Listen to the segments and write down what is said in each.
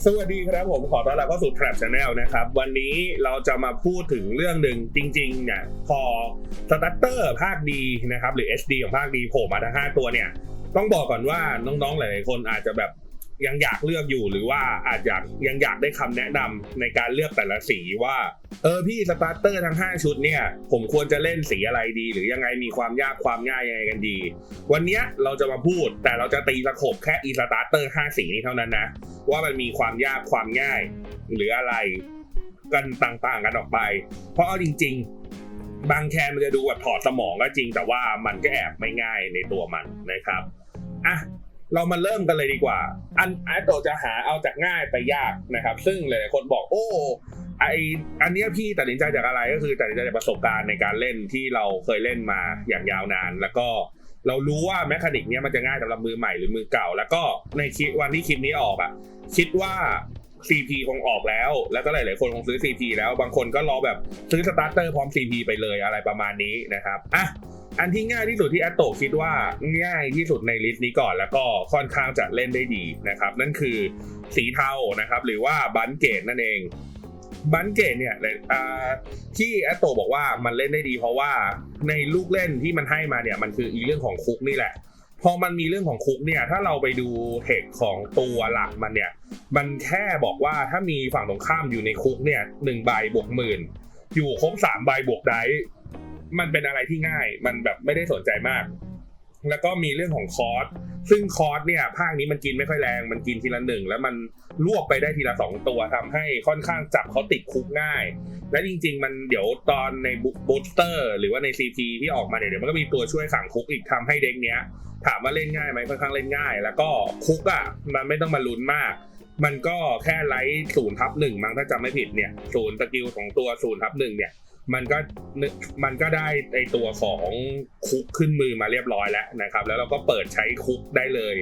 สวัสดีครับผมขอต้อนรับเข้าสู่ Trap Channel นะครับ วันนี้เราจะมาพูดถึงเรื่องหนึ่งจริงๆเนี่ยพอสตัตเตอร์ภาคดีนะครับหรือ HD ของภาคดีโผล่มาทั้ง 5 ตัวเนี่ย ต้องบอกก่อนว่าน้องๆหลายๆคนอาจจะแบบ ยังอยากเลือกอยู่หรือว่าอาจจะยังอยากได้คำแนะนำในการเลือกแต่ละสีว่า เออพี่สตาร์เตอร์ทั้ง 5 ชุดเนี่ย ผมควรจะเล่นสีอะไรดี หรือยังไงมีความยากความง่ายยังไงกันดี วันนี้เราจะมาพูดแต่เราจะตีสะขบแค่อีสตาร์เตอร์5สีนี้เท่านั้นนะ ว่ามันมีความยากความง่าย หรืออะไรกันต่างๆกันออกไป เพราะเอาจริง ๆ บางแคนมันจะดูแบบถอดสมองก็จริง แต่ว่ามันก็แอบไม่ง่ายในตัวมันนะครับอะ เรามาเริ่มกันเลยดีกว่า อันอันโตจะหาเอาจากง่ายไปยากนะครับ ซึ่งหลายๆคนบอกโอ้ไออันนี้พี่ตัดสินใจจากอะไรก็คือตัดสินใจจากประสบการณ์ในการเล่นที่เราเคยเล่นมาอย่างยาวนาน แล้วก็เรารู้ว่าแมคานิกเนี้ยมันจะง่ายสำหรับมือใหม่หรือมือเก่า แล้วก็ในคลิปวันที่คลิปนี้ออกอะคิดว่า CP คงออกแล้ว แล้วก็หลาย ๆ คนคงซื้อ CP แล้วบางคนก็รอแบบซื้อสตาร์เตอร์พร้อม CP ไปเลยอะไรประมาณนี้นะครับอะ อันที่ง่ายที่สุดที่แอตโตคิดว่าง่ายที่สุดในลิสต์นี้ก่อนแล้วก็ค่อนข้างจะเล่นได้ดีนะครับ นั่นคือสีเทานะครับ หรือว่าบันเกตนั่นเองบันเกตเนี่ยที่แอตโตบอกว่ามันเล่นได้ดี เพราะว่าในลูกเล่นที่มันให้มาเนี่ยมันคืออีเรื่องของคุกนี่แหละพอมันมีเรื่องของคุกเนี่ย ถ้าเราไปดูเทคของตัวหลักมันเนี่ย มันแค่บอกว่าถ้ามีฝั่งตรงข้ามอยู่ในคุกเนี่ยหนึ่งใบบวกหมื่น อยู่ครบสามใบบวกได้ มันเป็นอะไรที่ง่าย มันแบบไม่ได้สนใจมาก แล้วก็มีเรื่องของคอร์สซึ่งคอร์สเนี่ยภาคนี้มันกินไม่ค่อยแรง มันกินทีละหนึ่งแล้วมันลวกไปได้ทีละสองตัวทำให้ค่อนข้างจับเขาติดคุกง่าย และจริง ๆ มันเดี๋ยวตอนในบูสเตอร์ หรือว่าใน CP ที่ออกมาเนี่ยเดี๋ยวมันก็มีตัวช่วยขังคุกอีกทำให้เด็กเนี้ย ถามว่าเล่นง่ายไหมค่อนข้างเล่นง่าย แล้วก็คุกอะมันไม่ต้องมาลุ้นมาก มันก็แค่ไลท์ศูนย์ทับหนึ่งมั้งถ้าจำไม่ผิดเนี่ยศูนย์สกิลของตัวศูนย์ทับหนึ่งเนี่ย มันก็มันก็ได้ไอตัวของคุกขึ้นมือมาเรียบร้อยแล้วนะครับ แล้วเราก็เปิดใช้คุกได้เลย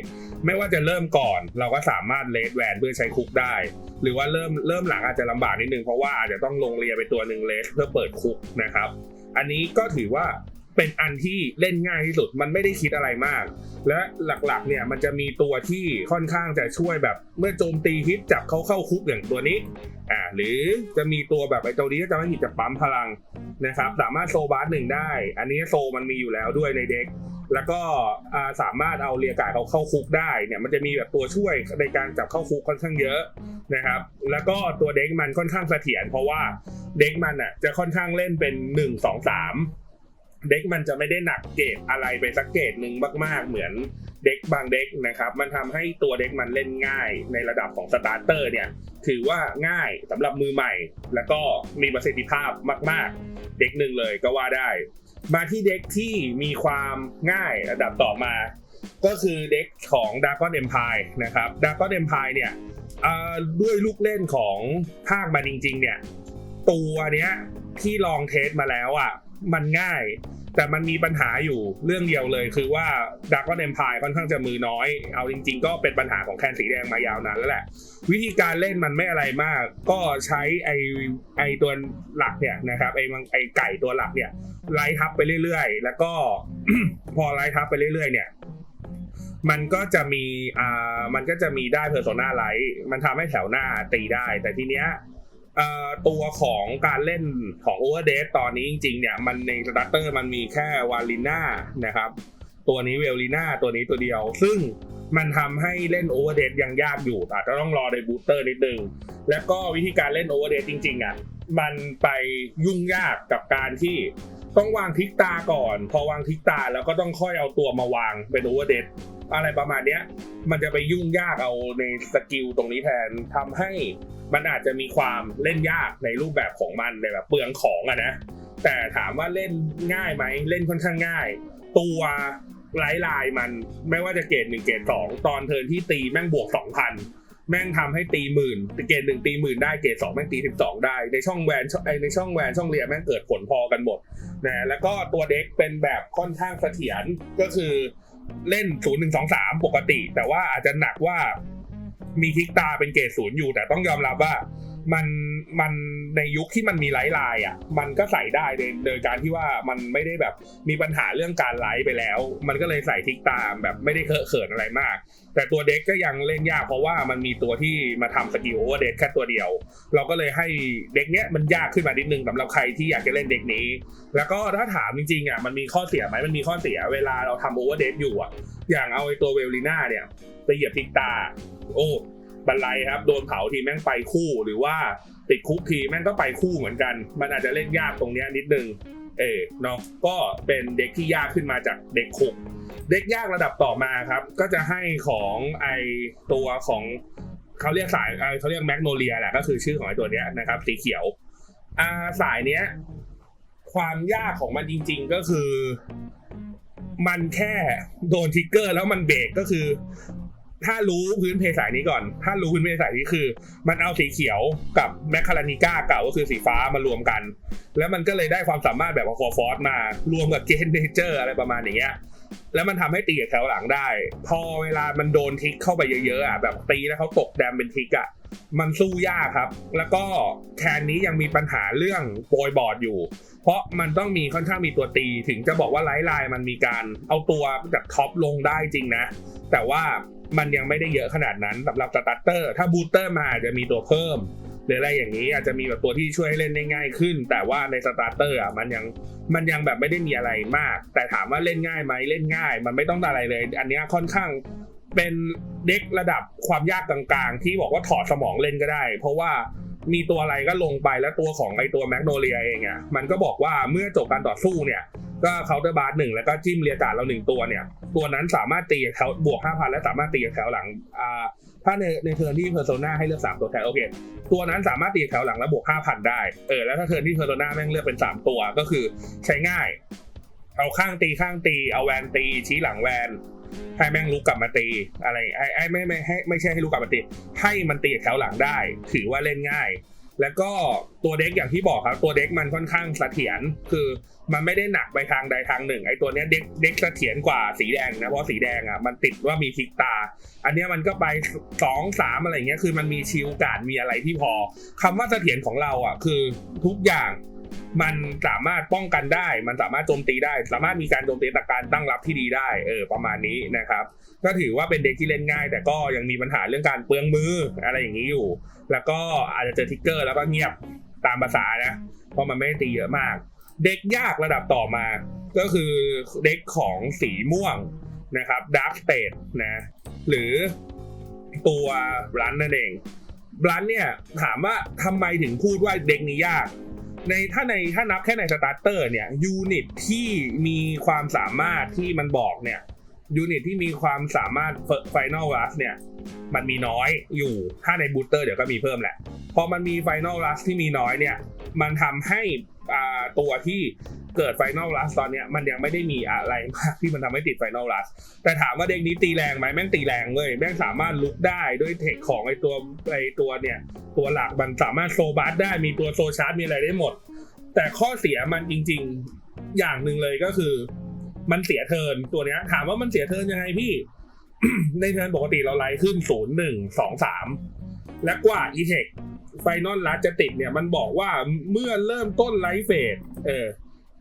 ไม่ว่าจะเริ่มก่อนเราก็สามารถเลดแวนเพื่อใช้คุกได้ หรือว่าเริ่มเริ่มหลังอาจจะลำบากนิดนึงเพราะว่าอาจจะต้องลงเรียไปตัวหนึ่งเลสเพื่อเปิดคุกนะครับ อันนี้ก็ถือว่า เป็นอันที่เล่นง่ายที่สุด มันไม่ได้คิดอะไรมาก และหลักๆ เนี่ยมันจะมีตัวที่ค่อนข้างจะช่วยแบบ เมื่อโจมตีฮิตจับเขาเข้าคุกอย่างตัวนี้อ่าหรือจะมีตัวแบบไอ้ตัวนี้ก็จะไม่ผิดจะปั๊มพลังนะครับ สามารถโซบาร์หนึ่งได้ อันนี้โซมันมีอยู่แล้วด้วยในเด็ก แล้วก็สามารถเอาเรียกายเขาเข้าคุกได้เนี่ยมันจะมีแบบตัวช่วยในการจับเข้าคุกค่อนข้างเยอะนะครับ แล้วก็ตัวเด็กมันค่อนข้างเสถียรเพราะว่าเด็กมันอะจะค่อนข้างเล่นเป็นหนึ่งสองสาม เด็กมันจะไม่ได้หนักเกรดอะไรไปสักเกรดหนึ่งมาก ๆ เหมือนเด็กบางเด็กนะครับ มันทำให้ตัวเด็กมันเล่นง่ายในระดับของสตาร์เตอร์เนี่ยถือว่าง่ายสำหรับมือใหม่ แล้วก็มีประสิทธิภาพมาก ๆ เด็กหนึ่งเลยก็ว่าได้ มาที่เด็กที่มีความง่ายระดับต่อมา ก็คือเด็กของ d a r k o n Empire นะครับ d a r k o n Empire เนี่ยด้วยลูกเล่นของภาคมันจริง ๆ เนี่ยตัวเนี้ยที่ลองเทสมาแล้วอะ มันง่าย แต่มันมีปัญหาอยู่เรื่องเดียวเลย คือว่าด a r k ก n Empire ค่อนข้างจะมือน้อย เอาจริง ๆ ก็เป็นปัญหาของแคนสีแดงมายาวนานแล้วแหละ วิธีการเล่นมันไม่อะไรมาก ก็ใช้ไอไอตัวหลักเนี่ยนะครับไอมังไอไก่ตัวหลักเนี่ยไล่ทับไปเรื่อยๆ แล้วก็พอไล่ทับไปเรื่อยๆ เนี่ยมันก็จะมีอ่ามันก็จะมีได้เพอร์โซนาไลท์มันทำให้แถวหน้าตีได้ แต่ทีเนี้ย ตัวของการเล่นของ Overdate ตอนนี้จริงๆเนี่ยมันในสตาร์เตอร์มันมีแค่วาลิน่านะครับ ตัวนี้เวลลิน่าตัวนี้ตัวเดียว ซึ่งมันทำให้เล่น Overdate ยังยากอยู่อาจจะต้องรอในบูสเตอร์นิดนึง แล้วก็วิธีการเล่น Overdate จริงๆอะมันไปยุ่งยากกับการที่ต้องวางทิกตาก่อน พอวางทิกตาแล้วก็ต้องค่อยเอาตัวมาวางเป็น Overdate อะไรประมาณเนี้ย มันจะไปยุ่งยากเอาในสกิลตรงนี้แทนทำให้ มันอาจจะมีความเล่นยากในรูปแบบของมันในแบบเปลืองของอะนะ แต่ถามว่าเล่นง่ายไหมเล่นค่อนข้างง่าย ตัวไลท์ไลน์มันไม่ว่าจะเกรดหนึ่งเกรดสองตอนเทินที่ตีแม่งบวกสองพันแม่งทำให้ตีหมื่นเกรดหนึ่งตีหมื่นได้เกรดสองแม่งตีสิบสองได้ในช่องแวนในช่องแวนช่องเรียแม่งเกิดผลพอกันหมดนะแล้วก็ตัวเด็กเป็นแบบค่อนข้างเสถียรก็คือเล่นศูนย์หนึ่งสองสามปกติ แต่ว่าอาจจะหนักว่า มีทิกตาเป็นเกรดศูนย์อยู่ แต่ต้องยอมรับว่า มันมันในยุคที่มันมีไลท์ไลน์อะ มันก็ใส่ได้โดยโดยการที่ว่ามันไม่ได้แบบมีปัญหาเรื่องการไลท์ไปแล้ว มันก็เลยใส่ทิกตามแบบไม่ได้เคอะเขินอะไรมาก แต่ตัวเด็กก็ยังเล่นยากเพราะว่ามันมีตัวที่มาทำสกิลโอเวอร์เด็กแค่ตัวเดียว เราก็เลยให้เด็กเนี้ยมันยากขึ้นมานิดนึงสำหรับใครที่อยากจะเล่นเด็กนี้ แล้วก็ถ้าถามจริงๆอะมันมีข้อเสียไหมมันมีข้อเสียเวลาเราทำโอเวอร์เด็กอยู่อะอย่างเอาไอ้ตัวเวลลิน่าเนี่ยไปเหยียบทิกตาโอ้ บันไลครับโดนเผาทีแม่งไปคู่หรือว่าติดคุกทีแม่งก็ไปคู่เหมือนกัน มันอาจจะเล่นยากตรงเนี้ยนิดนึงเออเนาะก็เป็นเด็กที่ยากขึ้นมาจากเด็กคุกเด็กยากระดับต่อมาครับ ก็จะให้ของไอตัวของเขาเรียกสายเขาเรียกแมกโนเลียแหละก็คือชื่อของไอตัวเนี้ยนะครับ สีเขียวอ่าสายเนี้ยความยากของมันจริง ๆก็คือ มันแค่โดนทิกเกอร์แล้วมันเบรกก็คือ ถ้ารู้พื้นเพสายนี้ก่อน ถ้ารู้พื้นเพสายนี้คือ มันเอาสีเขียวกับแมคคารานิก้าเก่าก็คือสีฟ้ามารวมกัน แล้วมันก็เลยได้ความสามารถแบบว่าฟอร์สมารวมกับเกนเนเจอร์อะไรประมาณอย่างเงี้ยแล้วมันทำให้ตีกับแถวหลังได้ พอเวลามันโดนทิกเข้าไปเยอะๆอะแบบตีแล้วเขาตกแดมเป็นทิกอะมันสู้ยากครับ แล้วก็แคนนี้ยังมีปัญหาเรื่องโปรยบอร์ดอยู่ เพราะมันต้องมีค่อนข้างมีตัวตีถึงจะบอกว่าไลท์ไลน์มันมีการเอาตัวจากท็อปลงได้จริงนะ แต่ว่า มันยังไม่ได้เยอะขนาดนั้นสำหรับสตาร์เตอร์ถ้าบูสเตอร์มาจะมีตัวเพิ่มหรืออะไรอย่างนี้อาจจะมีแบบตัวที่ช่วยให้เล่นได้ง่ายขึ้น แต่ว่าในสตาร์เตอร์อะมันยังมันยังแบบไม่ได้มีอะไรมาก แต่ถามว่าเล่นง่ายไหมเล่นง่าย มันไม่ต้องอะไรเลย อันนี้ค่อนข้างเป็นเด็กระดับความยากกลางๆ ที่บอกว่าถอดสมองเล่นก็ได้ เพราะว่ามีตัวอะไรก็ลงไปแล้วตัวของไอตัวแมกโนเลียเองอะมันก็บอกว่าเมื่อจบการต่อสู้เนี่ย ก็เคาน์เตอร์บาร์หนึ่งแล้วก็จิ้มเรียการ์ดเราหนึ่งตัวเนี่ย ตัวนั้นสามารถตีแถวบวกห้าพันและสามารถตีแถวหลังอ่าถ้าในในเทิร์นที่เพอร์โซนาให้เลือกสามตัวแทนโอเคตัวนั้นสามารถตีแถวหลังแล้วบวกห้าพันได้เออแล้วถ้าเทิร์นที่เพอร์โซนาแม่งเลือกเป็นสามตัวก็คือใช้ง่าย เอาข้างตีข้างตีเอาแวนตีชี้หลังแวนให้แม่งลุกกลับมาตีอะไรไอ้ไอ้ไม่ไม่ให้ไม่ใช่ให้ลุกกลับมาตีให้มันตีแถวหลังได้ ถือว่าเล่นง่าย แล้วก็ตัวเด็กอย่างที่บอกครับตัวเด็กมันค่อนข้างเสถียรคือมันไม่ได้หนักไปทางใดทางหนึ่งไอ้ตัวเนี้ยเด็กเด็กเสถียรกว่าสีแดงนะเพราะสีแดงอะมันติดว่ามีทิกตา อันเนี้ยมันก็ไปสองสามอะไรเงี้ยคือมันมีชิลการ์ดมีอะไรที่พอคำว่าเสถียรของเราอะคือทุกอย่าง มันสามารถป้องกันได้ มันสามารถโจมตีได้ สามารถมีการโจมตีตะการตั้งรับที่ดีได้ เออ ประมาณนี้นะครับ ก็ถือว่าเป็นเด็กที่เล่นง่าย แต่ก็ยังมีปัญหาเรื่องการเปลืองมืออะไรอย่างนี้อยู่ แล้วก็อาจจะเจอทิกเกอร์แล้วก็เงียบตามภาษานะ เพราะมันไม่ได้ตีเยอะมาก เด็กยากระดับต่อมา ก็คือเด็กของสีม่วงนะครับดาร์ s สเต e นะ หรือตัวรันนั่นเองรันเนี่ยถามว่าทำไมถึงพูดว่าเด็กนี้ยาก ในถ้าในถ้านับแค่ในสตาร์เตอร์เนี่ยยูนิตที่มีความสามารถที่มันบอกเนี่ยยูนิตที่มีความสามารถไฟนอลรัสเนี่ยมันมีน้อยอยู่ถ้าในบูสเตอร์เดี๋ยวก็มีเพิ่มแหละพอมันมีไฟนอลรัสที่มีน้อยเนี่ย มันทำให้ ตัวที่เกิดไฟนอลรัสตอนเนี้ยมันยังไม่ได้มีอะไรมากที่มันทำให้ติดไฟนอลรัสแต่ถามว่าเด็กนี้ตีแรงไหมแม่งตีแรงเลยแม่งสามารถลุกได้ด้วยเทคของไอตัวไอตัวเนี่ยตัวหลักมันสามารถโซบัสได้มีตัวโซชาร์จมีอะไรได้หมด แต่ข้อเสียมันจริง ๆอย่างหนึ่งเลยก็คือ มันเสียเทินตัวเนี้ย ถามว่ามันเสียเทินยังไงพี่ในเทินปกติเราไล่ขึ้นศูนย์หนึ่งสองสามและกว่าอีเทค ไฟนอลลัสจะติดเนี่ยมันบอกว่าเมื่อเริ่มต้นไลฟ์เฟสเออ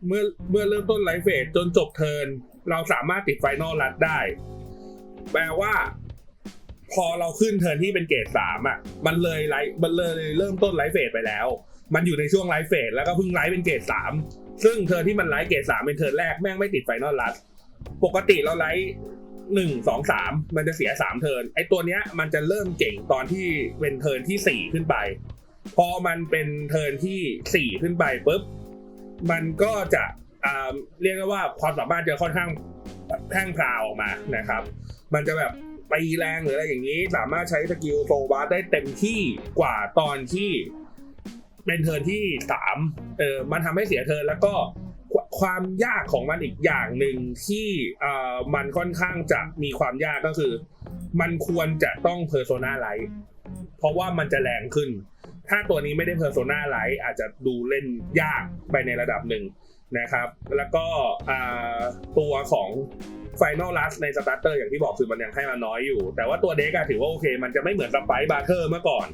เมื่อเมื่อเริ่มต้นไลฟ์เฟสจนจบเทิร์นเราสามารถติดไฟนอลลัสได้ แปลว่า พอเราขึ้นเทิร์นที่เป็นเกรดสามอะ มันเลยไลฟ์มันเลยเริ่มต้นไลฟ์เฟสไปแล้ว มันอยู่ในช่วงไลฟ์เฟสแล้วก็เพิ่งไลฟ์เป็นเกรดสามซึ่งเทิร์นที่มันไลฟ์เกรดสามเป็นเทิร์นแรกแม่งไม่ติดไฟนอลลัสปกติเราไลฟ์หนึ่งสองสามมันจะเสียสามเทิร์นไอตัวเนี้ยมันจะเริ่มเก่งตอนที่เป็นเทิร์นที่สี่ขึ้นไป พอมันเป็นเทิร์นที่สี่ขึ้นไปปุ๊บมันก็จะเรียกได้ว่าความสามารถจะค่อนข้างแพ่งพราวออกมานะครับ มันจะแบบตีแรงหรืออะไรอย่างนี้ สามารถใช้สกิลโซบาร์ได้เต็มที่กว่าตอนที่เป็นเทิร์นที่สามเออมันทำให้เสียเทิร์นแล้วก็ควความยากของมันอีกอย่างหนึ่งที่เอ่อมันค่อนข้างจะมีความยากก็คือ มันควรจะต้องเพอร์โซนาไลท์เพราะว่ามันจะแรงขึ้น ถ้าตัวนี้ไม่ได้เพอร์โซนาไลท์อาจจะดูเล่นยากไปในระดับหนึ่งนะครับ แล้วก็ตัวของ Final Rush ในสตาร์เตอร์อย่างที่บอกคือมันยังให้มาน้อยอยู่ แต่ว่าตัวเด็กถือว่าโอเค มันจะไม่เหมือนสไปบาร์เทอร์เมื่อก่อน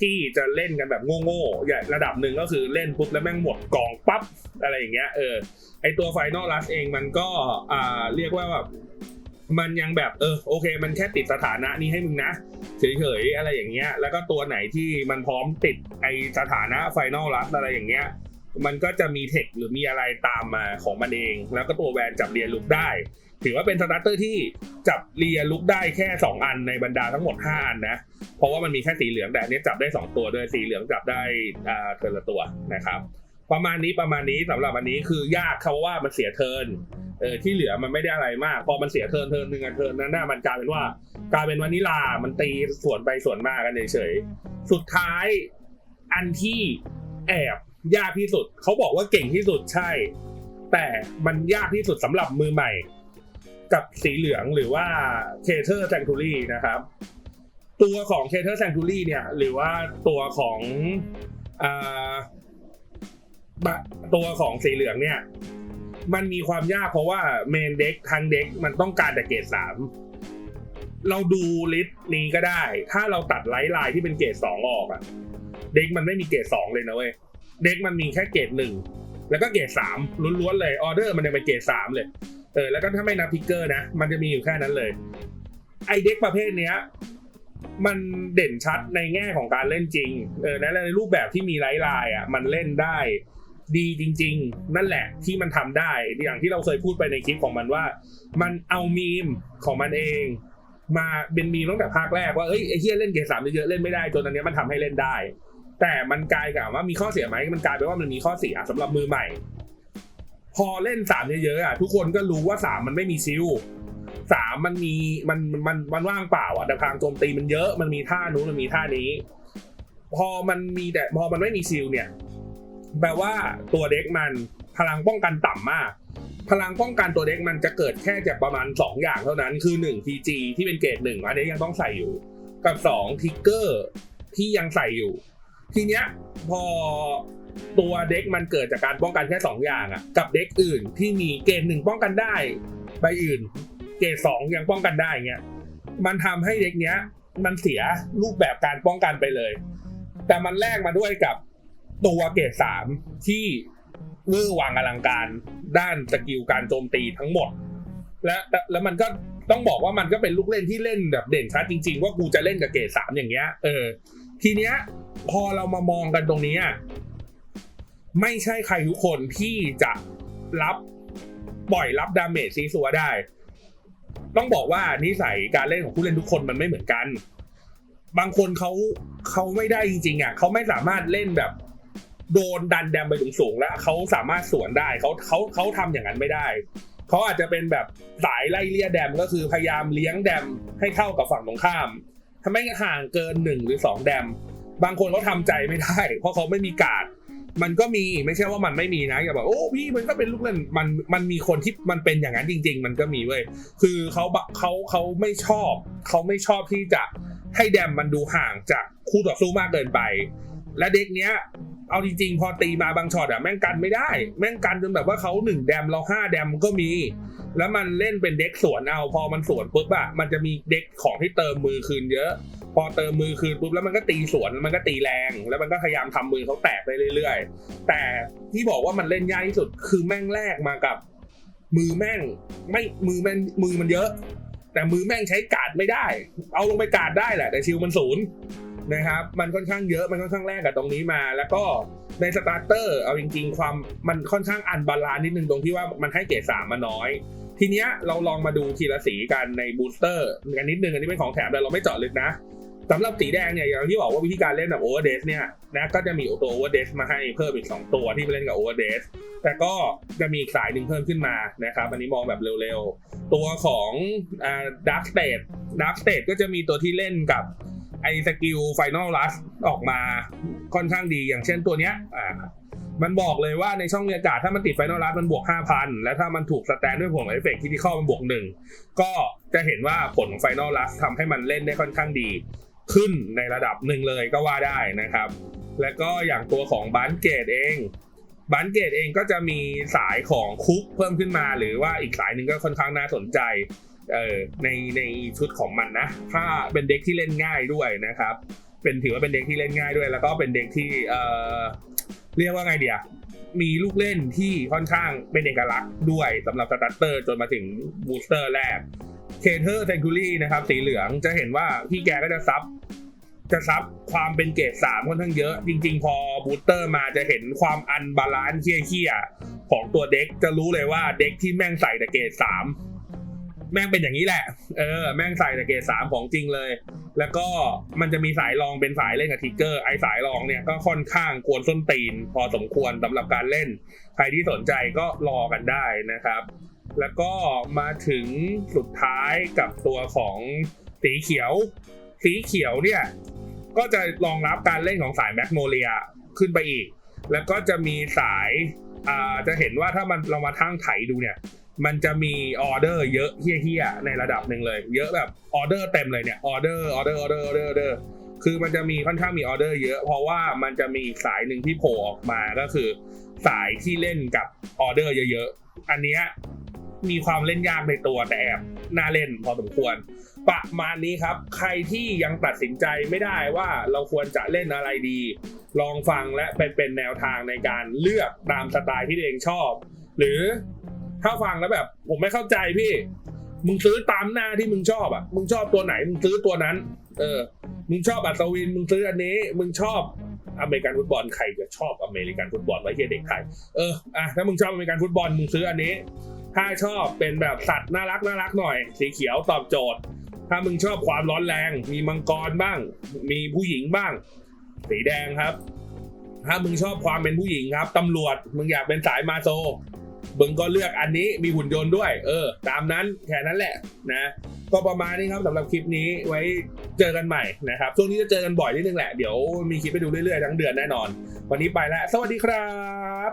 ที่จะเล่นกันแบบโง่ๆอย่างระดับหนึ่งก็คือเล่นปุ๊บแล้วแม่งหมดกองปั๊บอะไรอย่างเงี้ยเออไอตัวไฟนอลลัสเองมันก็อ่าเรียกว่าแบบมันยังแบบเออโอเค มันแค่ติดสถานะนี้ให้มึงนะ เฉยๆอะไรอย่างเงี้ย แล้วก็ตัวไหนที่มันพร้อมติดไอสถานะไฟนอลลัสอะไรอย่างเงี้ย มันก็จะมีเทคหรือมีอะไรตามมาของมันเอง แล้วก็ตัวแวนจับเรียนลุกได้ ถือว่าเป็นสตาร์เตอร์ที่จับเรียนลุกได้แค่ 2 อันในบรรดาทั้งหมด 5 อันนะ เพราะว่ามันมีแค่สีเหลืองแต่อันนี้จับได้ 2 ตัวด้วยสีเหลืองจับได้อ่าเทิร์ละตัวนะครับ ประมาณนี้ประมาณนี้สำหรับอันนี้คือยากเขาว่ามันเสียเทินเออที่เหลือมันไม่ได้อะไรมาก พอมันเสียเทินเทินหนึ่งอันเทินนั้นน่ะมันกลายเป็นว่ากลายเป็นวานิลามันตีส่วนไปส่วนมากันเฉยๆสุดท้ายอันที่แอบยากที่สุดเขาบอกว่าเก่งที่สุดใช่ แต่มันยากที่สุดสำหรับมือใหม่ กับสีเหลืองหรือว่าเคเทอร์แซงทูรี่นะครับ ตัวของเคเทอร์แซงทูรี่เนี่ย หรือว่าตัวของอ่า ตัวของสีเหลืองเนี่ย มันมีความยากเพราะว่าเมนเด็กทั้งเด็กมันต้องการแต่เกรดสามเราดูลิสต์นี้ก็ได้ ถ้าเราตัดไลท์ไลน์ที่เป็นเกรดสองออกอะเด็กมันไม่มีเกรดสองเลยนะเว้ยเด็กมันมีแค่เกรดหนึ่งแล้วก็เกรดสามล้วนๆเลยออเดอร์มันยังเป็นเกรดสามเลยเออแล้วก็ถ้าไม่นับพิกเกอร์นะ มันจะมีอยู่แค่นั้นเลย ไอเด็กประเภทเนี้ยมันเด่นชัดในแง่ของการเล่นจริง เออและในรูปแบบที่มีไลท์ไลน์อะ มันเล่นได้ ดีจริง ๆ นั่นแหละที่มันทำได้ อย่างที่เราเคยพูดไปในคลิปของมันว่า มันเอามีมของมันเอง มาเป็นมีมตั้งแต่ภาคแรกว่าเอ้ยไอ้เฮียเล่นเกรดสามเยอะเล่นไม่ได้จนอันเนี้ยมันทำให้เล่นได้ แต่มันกลายกับว่ามีข้อเสียไหมมันกลายเป็นว่ามันมีข้อเสียสำหรับมือใหม่ พอเล่นสามเยอะๆอะทุกคนก็รู้ว่าสามมันไม่มีซิลสามมันมีมันมันมันว่างเปล่าอะแต่ทางโจมตีมันเยอะมันมีท่านู้นมันมีท่านี้ พอมันมีแต่พอมันไม่มีซิลเนี่ย แปลว่าตัวเด็กมันพลังป้องกันต่ำมาก พลังป้องกันตัวเด็กมันจะเกิดแค่จากประมาณ 2 อย่างเท่านั้นคือ1 TG ที่เป็นเกรดหนึ่งอันนี้ยังต้องใส่อยู่ กับ2ทิกเกอร์ที่ยังใส่อยู่ ทีเนี้ยพอตัวเด็กมันเกิดจากการป้องกันแค่ 2 อย่างอะกับเด็กอื่นที่มีเกรดหนึ่งป้องกันได้ใบอื่น เกรดสองยังป้องกันได้เงี้ยมันทำให้เด็กเนี้ยมันเสียรูปแบบการป้องกันไปเลย แต่มันแลกมาด้วยกับ ตัวเกรดสามที่เวอร์วังอลังการด้านสกิลการโจมตีทั้งหมด และแล้วมันก็ต้องบอกว่ามันก็เป็นลูกเล่นที่เล่นแบบเด่นชัดจริง ๆ ว่ากูจะเล่นกับเกรดสามอย่างเงี้ย เออ ทีเนี้ย พอเรามามองกันตรงนี้ไม่ใช่ใครทุกคนที่จะรับปล่อยรับดาเมจซีซัวได้ ต้องบอกว่านิสัยการเล่นของผู้เล่นทุกคนมันไม่เหมือนกัน บางคนเขาเขาไม่ได้จริงๆอะเขาไม่สามารถเล่นแบบ โดนดันแดมไปถึงสูงแล้วเขาสามารถสวนได้เขาเขาเขาทำอย่างนั้นไม่ได้เขาอาจจะเป็นแบบสายไล่เลี่ยแดมก็คือพยายามเลี้ยงแดมให้เท่ากับฝั่งตรงข้ามถ้าไม่ห่างเกินหนึ่งหรือสองแดม บางคนเขาทำใจไม่ได้ เพราะเขาไม่มีการ์ดมันก็มีไม่ใช่ว่ามันไม่มีนะอย่าบอกโอ้พี่มันก็เป็นลูกเล่นมันมันมีคนที่มันเป็นอย่างนั้นจริง ๆ มันก็มีเว้ยคือเขาบะเขาเขาไม่ชอบเขาไม่ชอบที่จะให้แดมมันดูห่างจากคู่ต่อสู้มากเกินไป และเด็กเนี้ย เอาจริงๆ พอตีมาบางช็อตอะแม่งกันไม่ได้ แม่งกันจนแบบว่าเขาหนึ่งแดมเราห้าแดมก็มี แล้วมันเล่นเป็นเด็กสวนเอา พอมันสวนปุ๊บอะมันจะมีเด็กของที่เติมมือคืนเยอะ พอเติมมือคืนปุ๊บแล้วมันก็ตีสวนมันก็ตีแรง แล้วมันก็พยายามทำมือเขาแตกไปเรื่อยๆ แต่ที่บอกว่ามันเล่นยากที่สุดคือแม่งแลกมากับ มือแม่งไม่มือแม่งมือมันเยอะ แต่มือแม่งใช้กาดไม่ได้ เอาลงไปกาดได้แหละแต่ชิลมันศูนย์ นะครับ มันค่อนข้างเยอะมันค่อนข้างแลกกับตรงนี้มา แล้วก็ในสตาร์เตอร์เอาจริง ๆ ความมันค่อนข้างอันบาลานซ์นิดนึงตรงที่ว่ามันให้เกรดสามมาน้อย ทีเนี้ยเราลองมาดูทีละสีกันในบูสเตอร์กันนิดนึงอันนี้เป็นของแถมแต่เราไม่เจาะลึกนะสำหรับสีแดงเนี่ยอย่างที่บอกว่าวิธีการเล่นแบบโอเวอร์เดสเนี่ยนะก็จะมีตัวโอเวอร์เดสมาให้เพิ่มอีก 2 ตัวที่ไปเล่นกับโอเวอร์เดสแต่ก็จะมีอีกสายหนึ่งเพิ่มขึ้นมานะครับอันนี้มองแบบเร็วๆ ตัวของอ่าดักสเตดดักสเตดก็จะมีตัวที่เล่นกับ ไอสกิลไฟนอลลัสออกมาค่อนข้างดีอย่างเช่นตัวเนี้ยอ่ามันบอกเลยว่าในช่องบรรยากาศถ้ามันติดไฟนอลลัสมันบวก 5,000 และถ้ามันถูกสแตนด้วยผลเอฟเฟกต์ที่ที่เข้ามันบวกหนึ่งก็จะเห็นว่าผลของไฟนอลลัสทำให้มันเล่นได้ค่อนข้างดี ขึ้นในระดับหนึ่งเลยก็ว่าได้นะครับ แล้วก็อย่างตัวของบันเกตเองบันเกตเองก็จะมีสายของคุกเพิ่มขึ้นมา หรือว่าอีกสายหนึ่งก็ค่อนข้างน่าสนใจ เออในในชุดของมันนะ ถ้าเป็นเด็กที่เล่นง่ายด้วยนะครับ เป็นถือว่าเป็นเด็กที่เล่นง่ายด้วย แล้วก็เป็นเด็กที่เออเรียกว่าไงเดียมีลูกเล่นที่ค่อนข้างเป็นเอกลักษณ์ด้วยสำหรับสตาร์เตอร์จนมาถึงบูสเตอร์แรกเคเทอร์เซนคูลี่นะครับสีเหลืองจะเห็นว่าพี่แกก็จะซับจะซับความเป็นเกรดสามค่อนข้างเยอะ จริงๆ พอบูสเตอร์มาจะเห็นความอันบาลานซ์เคี้ยๆของตัวเด็กจะรู้เลยว่าเด็กที่แม่งใส่แต่เกรดสาม แม่งเป็นอย่างนี้แหละ เออ แม่งใส่แต่เกรดสามของจริงเลย แล้วก็มันจะมีสายรองเป็นสายเล่นกับทิกเกอร์ ไอสายรองเนี่ยก็ค่อนข้างกวนส้นตีน พอสมควรสำหรับการเล่น ใครที่สนใจก็รอกันได้นะครับ แล้วก็มาถึงสุดท้ายกับตัวของสีเขียว สีเขียวเนี่ย ก็จะรองรับการเล่นของสายแมกโนเลียขึ้นไปอีก แล้วก็จะมีสายอ่าจะเห็นว่าถ้ามันเรามาทั้งไถดูเนี่ย มันจะมีออเดอร์เยอะเฮี้ยๆในระดับหนึ่งเลย เยอะแบบออเดอร์เต็มเลยเนี่ยออเดอร์ออเดอร์ออเดอร์ออเดอร์ออเดอร์คือมันจะมีค่อนข้างมีออเดอร์เยอะ เพราะว่ามันจะมีสายหนึ่งที่โผล่ออกมาก็คือ สายที่เล่นกับออเดอร์เยอะๆ อันเนี้ยมีความเล่นยากในตัวแต่น่าเล่นพอสมควร ประมาณนี้ครับ ใครที่ยังตัดสินใจไม่ได้ว่าเราควรจะเล่นอะไรดี ลองฟังและเป็นเป็นแนวทางในการเลือกตามสไตล์ที่ตัวเองชอบ หรือ ถ้าฟังแล้วแบบ ผมไม่เข้าใจพี่ มึงซื้อตามหน้าที่มึงชอบอะ มึงชอบตัวไหน มึงซื้อตัวนั้น เออ มึงชอบอัศวิน มึงซื้ออันนี้ มึงชอบอเมริกันฟุตบอลใครจะชอบอเมริกันฟุตบอลไว้เฮียเด็กไทย เออ อะ ถ้ามึงชอบอเมริกันฟุตบอล มึงซื้ออันนี้ ถ้าชอบเป็นแบบสัตว์น่ารักน่ารักหน่อย สีเขียวตอบโจทย์ ถ้ามึงชอบความร้อนแรง มีมังกรบ้าง มีผู้หญิงบ้าง สีแดงครับ ถ้ามึงชอบความเป็นผู้หญิงครับ ตำรวจ มึงอยากเป็นสายมาโซ มึงก็เลือกอันนี้มีหุ่นยนต์ด้วย เออ ตามนั้นแค่นั้นแหละนะก็ประมาณนี้ครับสำหรับคลิปนี้ไว้เจอกันใหม่นะครับช่วงนี้จะเจอกันบ่อยนิดนึงแหละ เดี๋ยวมีคลิปไปดูเรื่อยๆทั้งเดือนแน่นอน วันนี้ไปแล้ว สวัสดีครับ